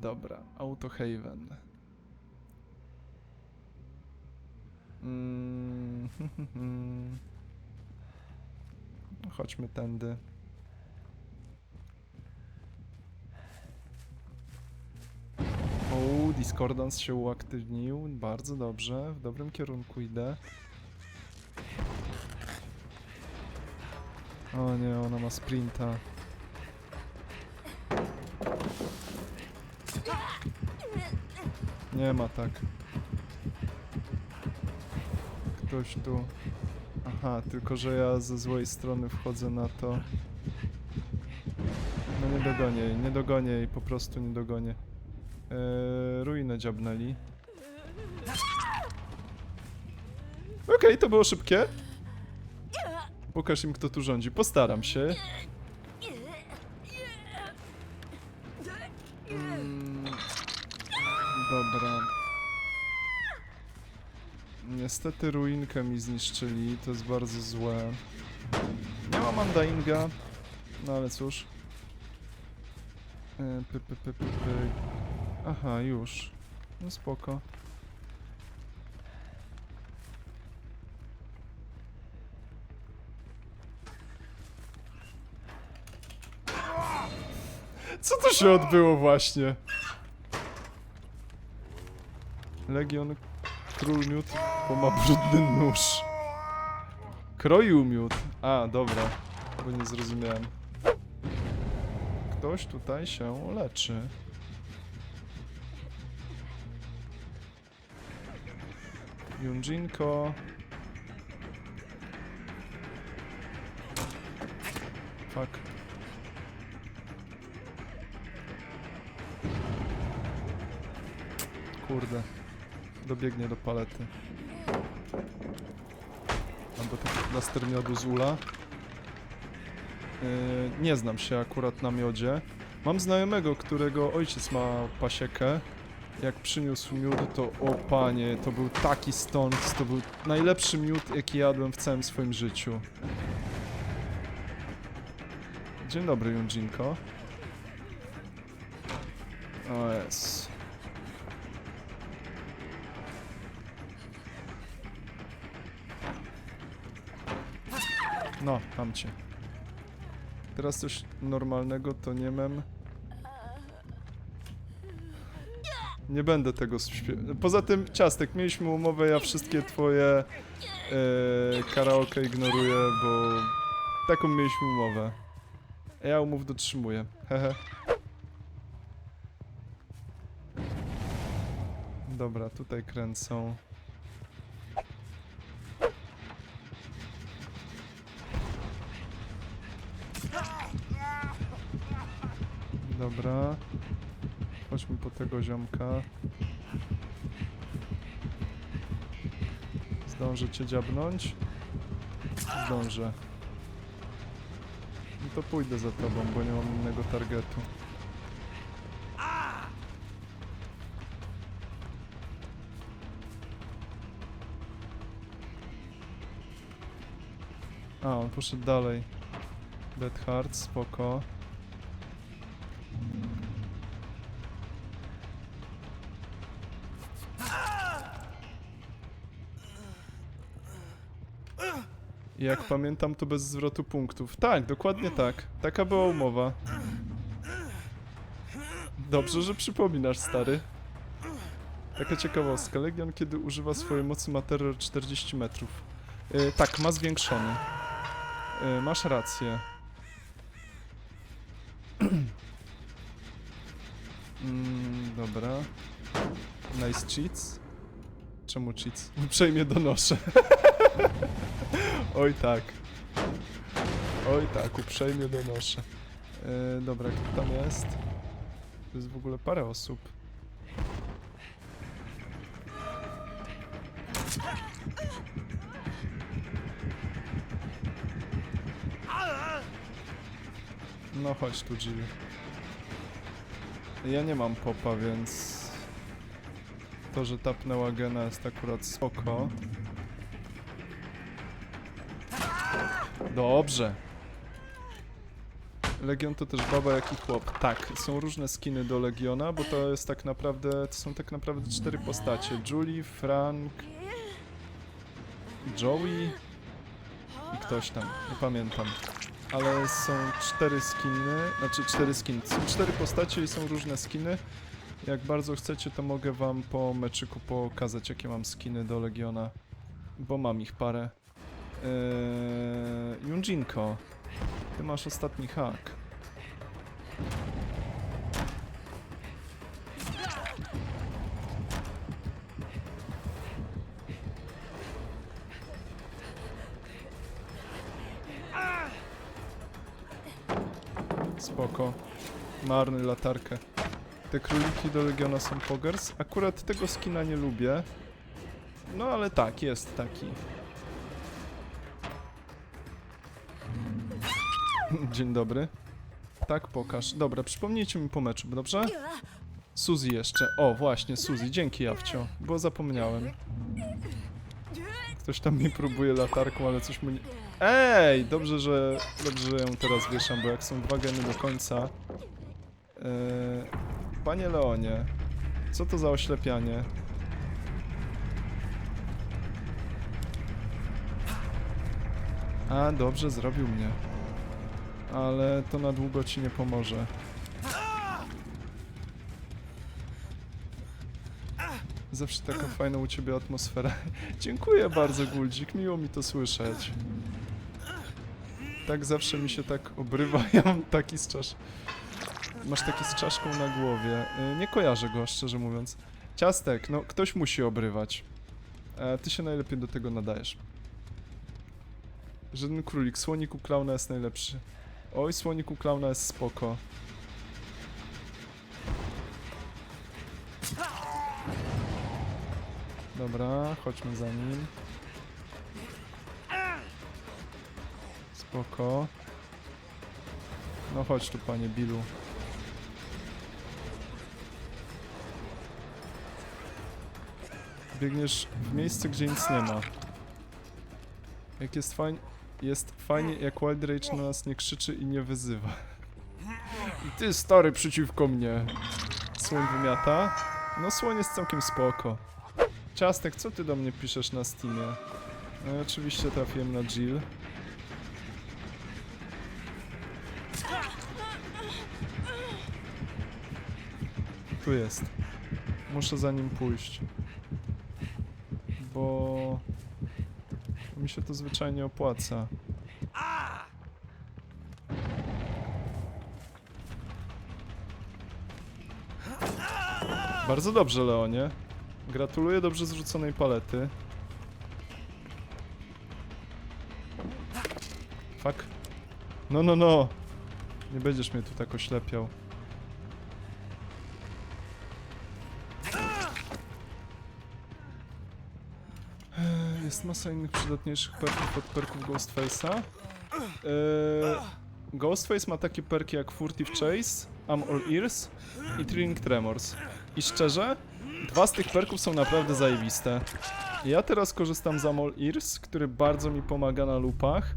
Dobra, Autohaven. Mm, Chodźmy tędy. O, Discordance się uaktywnił. Bardzo dobrze, w dobrym kierunku idę. O nie, ona ma sprinta. Nie ma tak. Ktoś tu. Aha, tylko że ja ze złej strony wchodzę na to. No nie dogonię jej, nie dogonię jej, po prostu nie dogonię. Eee, ruinę dziabnęli. Okej, to było szybkie. Pokaż im, kto tu rządzi. Postaram się. Niestety ruinkę mi zniszczyli, to jest bardzo złe. Nie mam undyinga, no ale cóż. E, Py, py, py, py, py. Aha, już. No spoko. Co to się odbyło właśnie? Legion Król Miód, bo ma brudny nóż. Kroił miód. A, dobra. Bo nie zrozumiałem. Ktoś tutaj się leczy. Junjinko. Fuck. Kurde. Dobiegnie do palety. Albo taki plaster miodu z ula. Yy, nie znam się akurat na miodzie. Mam znajomego, którego ojciec ma pasiekę. Jak przyniósł miód, to o panie, to był taki stąd, to był najlepszy miód, jaki jadłem w całym swoim życiu. Dzień dobry, Junjinko. O jest. No, tam cię. Teraz coś normalnego to nie mem. Nie będę tego śpiewał. Poza tym, Ciastek, mieliśmy umowę, ja wszystkie twoje e, karaoke ignoruję, bo taką mieliśmy umowę. Ja umów dotrzymuję. Hehe. Dobra, tutaj kręcą. Dobra. Chodźmy po tego ziomka. Zdążę cię dziabnąć? Zdążę. No to pójdę za tobą, bo nie mam innego targetu. A, on poszedł dalej. Dead Heart, spoko. Jak pamiętam, to bez zwrotu punktów. Tak, dokładnie tak. Taka była umowa. Dobrze, że przypominasz, stary. Taka ciekawostka. Legion, kiedy używa swojej mocy, ma terror 40 metrów. Yy, tak, ma zwiększony. Yy, masz rację. mm, dobra. Nice cheats. Czemu cheats? Uprzejmie donoszę. Oj tak. Oj tak, uprzejmie donoszę. Yy, dobra, kto tam jest? To jest w ogóle parę osób. No chodź tu, Jill. Ja nie mam popa, więc... To, że tapnęła gena jest akurat spoko. Dobrze. Legion to też baba jak i chłop. Tak, są różne skiny do Legiona, bo to jest tak naprawdę, to są tak naprawdę cztery postacie. Julie, Frank, Joey i ktoś tam, nie pamiętam. Ale są cztery skiny, znaczy cztery skiny. Są cztery postacie i są różne skiny. Jak bardzo chcecie, to mogę wam po meczyku pokazać, jakie mam skiny do Legiona, bo mam ich parę. Eee, Junjinko, ty masz ostatni hak. Spoko. Marny latarkę. Te króliki do Legiona są pogers. Akurat tego skina nie lubię. No ale tak, jest taki. Dzień dobry. Tak, pokaż. Dobra, przypomnijcie mi po meczu, dobrze? Suzy jeszcze. O, właśnie, Suzy. Dzięki, Jawcio, bo zapomniałem. Ktoś tam mi próbuje latarką, ale coś mu nie... Ej! Dobrze, że, dobrze, że ją teraz wieszam, bo jak są dwa geny do końca... Yy, panie Leonie, co to za oślepianie? A, dobrze, zrobił mnie. Ale to na długo ci nie pomoże. Zawsze taka fajna u ciebie atmosfera. Dziękuję bardzo, Guldzik, miło mi to słyszeć. Tak zawsze mi się tak obrywa, ja mam taki z czasz... Masz taki z czaszką na głowie. Y, Nie kojarzę go, szczerze mówiąc. Ciastek, no ktoś musi obrywać. E, ty się najlepiej do tego nadajesz. Żaden królik, słonik u klauna jest najlepszy. Oj, słonik u klauna jest spoko. Dobra, chodźmy za nim. Spoko. No chodź tu, panie Billu. Biegniesz w miejsce, gdzie nic nie ma. Jak jest fajnie, jest fajnie, jak Wild Rage na nas nie krzyczy i nie wyzywa. I ty stary przeciwko mnie. Słoń wymiata. No słoń jest całkiem spoko. Ciastek, co ty do mnie piszesz na Steamie? No i oczywiście trafiłem na Jill. Tu jest. Muszę za nim pójść. Bo... Mi się to zwyczajnie opłaca. Bardzo dobrze, Leonie. Gratuluję dobrze zrzuconej palety. Fuck. No, no, no. Nie będziesz mnie tu tak oślepiał. Eee, Jest masa innych przydatniejszych perków od perków Ghostface'a. Eee, Ghostface ma takie perki jak Furtive Chase, I'm All Ears i Thrilling Tremors. I szczerze, dwa z tych perków są naprawdę zajebiste. Ja teraz korzystam z All Ears, który bardzo mi pomaga na lupach.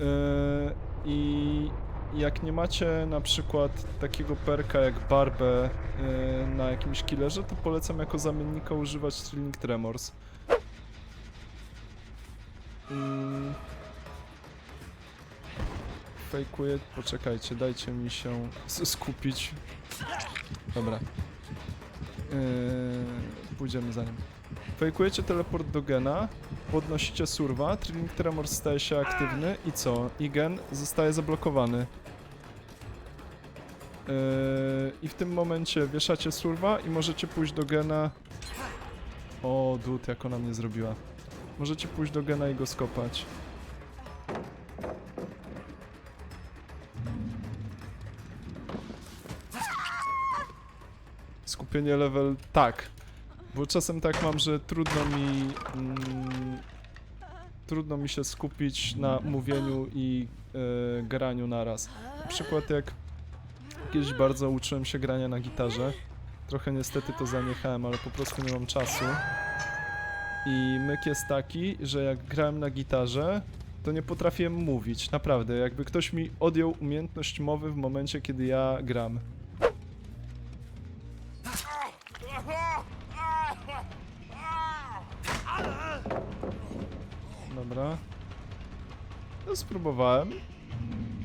Eee, I jak nie macie na przykład takiego perka jak Barbę eee, na jakimś killerze, to polecam jako zamiennika używać Thrilling Tremors. Mm. Fejkuję, poczekajcie, dajcie mi się skupić. Dobra. Yy, pójdziemy za nim. Fejkujecie teleport do gena, podnosicie surwa, Trilling Tremor staje się aktywny i co? I gen zostaje zablokowany. Yy, I w tym momencie wieszacie surwa i możecie pójść do gena. O, dud, jak ona mnie zrobiła. Możecie pójść do gena i go skopać. Skupienie level... tak. Bo czasem tak mam, że trudno mi... Mm, trudno mi się skupić na mówieniu i e, graniu naraz. Na przykład jak kiedyś bardzo uczyłem się grania na gitarze. Trochę niestety to zaniechałem, ale po prostu nie mam czasu. I myk jest taki, że jak grałem na gitarze, to nie potrafiłem mówić, naprawdę. Jakby ktoś mi odjął umiejętność mowy w momencie, kiedy ja gram. Dobra. No spróbowałem.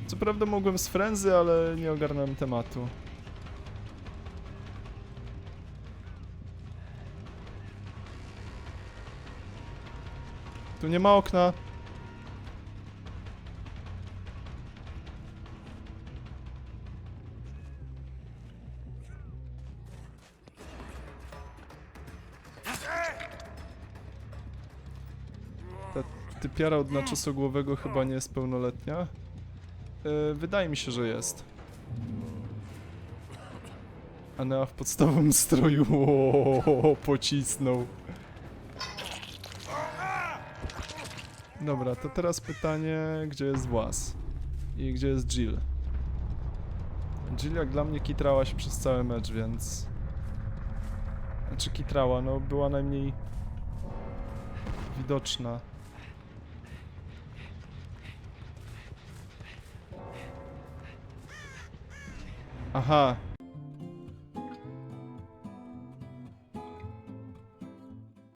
Co prawda mogłem z frenzy, ale nie ogarnąłem tematu. Tu nie ma okna. Typiara od naczosogłowego chyba nie jest pełnoletnia. Yy, wydaje mi się, że jest. Anea w podstawowym stroju. O, pocisnął. Dobra, to teraz pytanie, gdzie jest Włas? I gdzie jest Jill? Jill jak dla mnie kitrała się przez cały mecz, więc... Znaczy kitrała, no była najmniej widoczna. Aha,